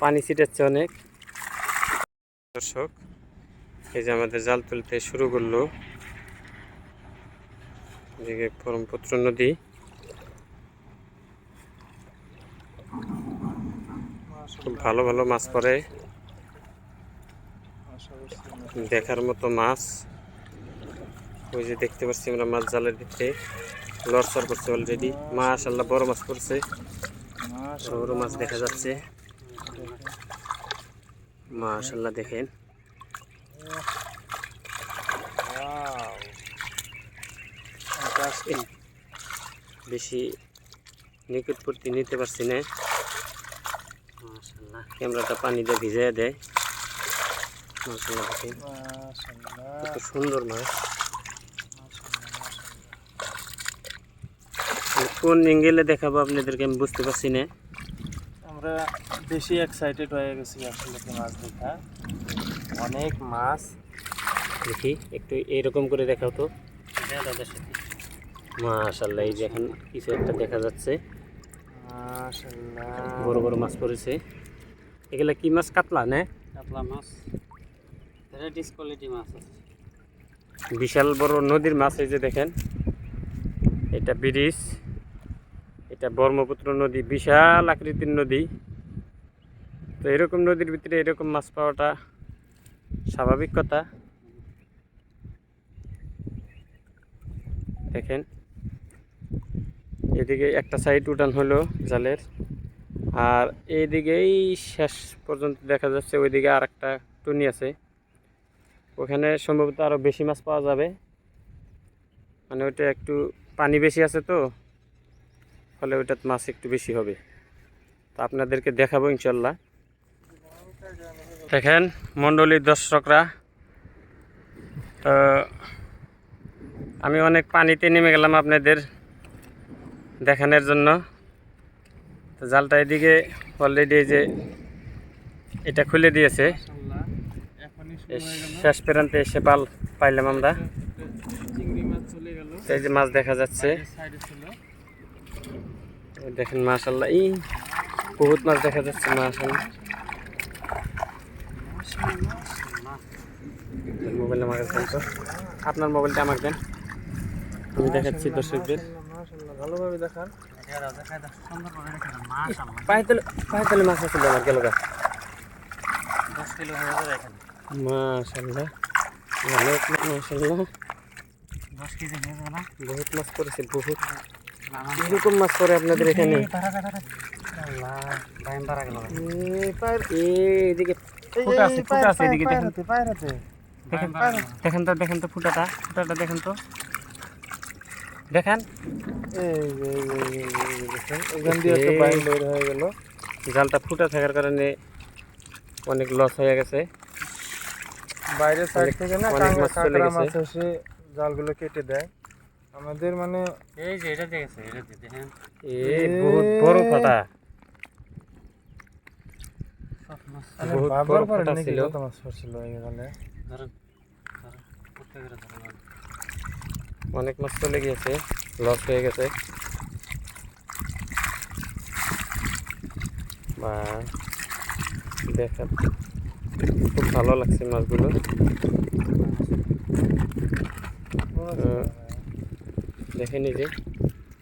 পানি ছিটাচ্ছে অনেক। দর্শক, এই যে আমাদের জাল তুলতে শুরু করল। এদিকে ব্রহ্মপুত্র নদী। খুব ভালো ভালো মাছ পড়ে। দেখার মতো মাছ। ওই যে দেখতে পাচ্ছি আমরা মাছ জালের ভিতরে। লড়সর করছে অলরেডি মাশাল্লাহ বড় মাছ পড়ছে। বড় মাছ দেখা যাচ্ছে। মাশাল্লাহ দেখেন। বেশি নিকটবর্তী নিতে পারছি না। মাশাল্লাহ ক্যামেরাটা পানি দিয়ে ভিজিয়ে দেয়। মাশাল্লাহ দেখেন। কত সুন্দর মাছ। কোন অ্যাঙ্গেলে দেখাবো আপনাদেরকে আমি বুঝতে পারছি না। আমরা বেশি এক্সাইটেড হয়ে গেছি আসলে মাছ দেখা। অনেক মাছ। দেখি একটু এইরকম করে দেখাও তো। মাশাল্লাহ এই যে এখন কিছু একটা দেখা যাচ্ছে। বড় বড় মাছ পড়েছে। এগুলা কি মাছ? কাতলা না? কাতলা মাছ। ভ্যারাইটিস কোয়ালিটি মাছ আছে। বিশাল বড় নদীর মাছ এই যে দেখেন। এটা ব্রিজ এটা ব্রহ্মপুত্র নদী, বিশাল আকৃতির নদী। তো এরকম নদীর ভিতরে এরকম মাছ পাওয়াটা স্বাভাবিক কথা। দেখেন, এদিকে একটা সাইড উঠান হলো জালের, আর এইদিকেই শেষ পর্যন্ত দেখা যাচ্ছে ওইদিকে আর একটা টুনি আছে। ওখানে সম্ভবত আরও বেশি মাছ পাওয়া যাবে। মানে ওইটা একটু পানি বেশি আছে তো ফলে ওইটাতে মাছ একটু বেশি হবে। তো আপনাদেরকে দেখাবো ইনশাল্লাহ। দেখেন মণ্ডলীর দর্শকরা, তো আমি অনেক পানিতে নেমে গেলাম আপনাদের দেখানোর জন্য। তো জালটা এদিকে অলরেডি যে এটা খুলে দিয়েছে। শেষ প্রান্তে এসে পাল পাইলাম আমরা। এই যে মাছ দেখা যাচ্ছে। দেখেন মাশাল্লাহ এই বহুত মাছ দেখা যাচ্ছে মাশাল্লাহ মোবাইল আমার কাছে তো। আপনার মোবাইলটা আমাকে দেন। আমি দেখাচ্ছি দর্শকদের। মাছ আমার বহুত মাছ পড়েছে বহুত। কীরকম মাছ পড়ে আপনাদের এখানে? দেখেন। তো দেখেন তো ফুটাটা ফুটাটা দেখেন তো। দেখেন। হয়ে জালটা ফুটা থাকার কারণে অনেক লস হয়ে গেছে। বাইরের সাইড থেকে না কাঁকড়া মাছ চলে গেছে। মাছ এসে জালগুলো কেটে দেয়। আমাদের মানে এই যে এটা দেখেছে এটা দেখেন। এ বহুত বড় ফাটা। সব মাছ বহুত বড় ফাটা ছিল। কত মাছ পড়ছিল এখানে অনেক মাছ চলে গিয়েছে লস হয়ে গেছে। বা দেখা খুব ভালো লাগছে মাছগুলো। আহ, দেখেন এই যে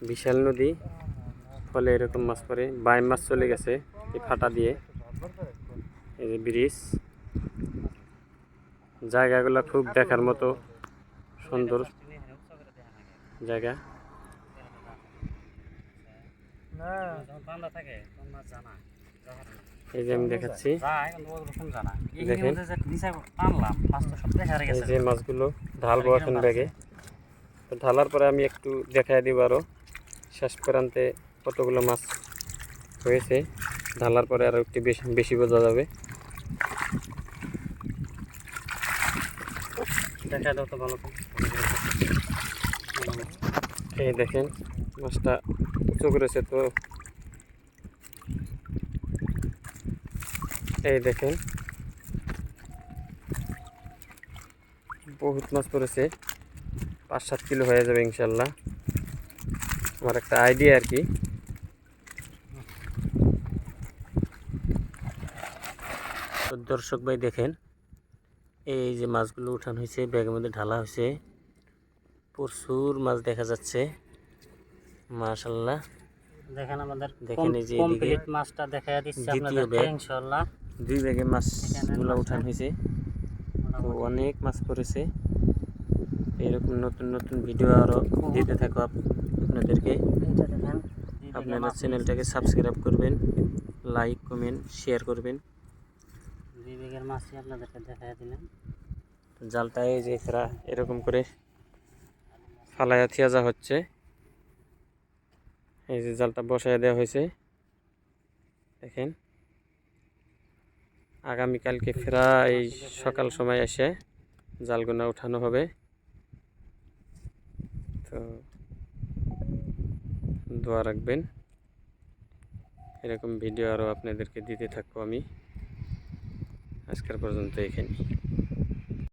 বিশাল নদী। ফলে এরকম মাছ পড়ে বাই মাছ চলে গেছে এই ফাটা দিয়ে। এই যে ব্রিজ। জায়গাগুলো খুব দেখার মতো সুন্দর জায়গা। এই যে আমি দেখাচ্ছি। দেখেন। এই যে মাছগুলো ঢালবো এখন ব্যাগে। তো ঢালার পরে আমি একটু দেখাই দিব আরও শেষ প্রান্তে কতগুলো মাছ হয়েছে। ঢালার পরে আরও একটু বেশি বেশি বোঝা যাবে। দেখা দাও তো ভালো এই দেখেন, মাছটা উঁচু করেছে তো। এই দেখেন, বহুত মাছ পড়েছে। পাঁচ সাত কিলো হয়ে যাবে ইনশাল্লাহ। আমার একটা আইডিয়া আর কি। দর্শক ভাই দেখেন এই যে মাছগুলো উঠানো হয়েছে ব্যাগের মধ্যে ঢালা হয়েছে। প্রচুর মাছ দেখা যাচ্ছে। মাশাল্লাহ দেখেন আমাদের দেখেন এই যে কমপ্লিট মাছটা দেখা দিচ্ছে আপনাদের ইনশাআল্লাহ। দুই ব্যাগে মাছগুলো উঠানো হয়েছে। তো অনেক মাছ পড়েছে। এরকম নতুন নতুন ভিডিও আরও দিতে থাকো আপ- আপনাদেরকে। আপনারা চ্যানেলটাকে সাবস্ক্রাইব করবেন লাইক কমেন্ট শেয়ার করবেন। দুই মাছই আপনাদেরকে দেখা দিলাম জালটা এই যে ফেরা এরকম করে ফালাইয়া থিয়া যা হচ্ছে। এই যে জালটা বসায় দেওয়া হয়েছে। দেখেন। আগামীকালকে ফেরা এই সকাল সময় এসে জালগুনা উঠানো হবে। তো দোয়া রাখবেন। এরকম ভিডিও আরও আপনাদেরকে দিতে থাকব আমি। আজকের পর্যন্ত এখানে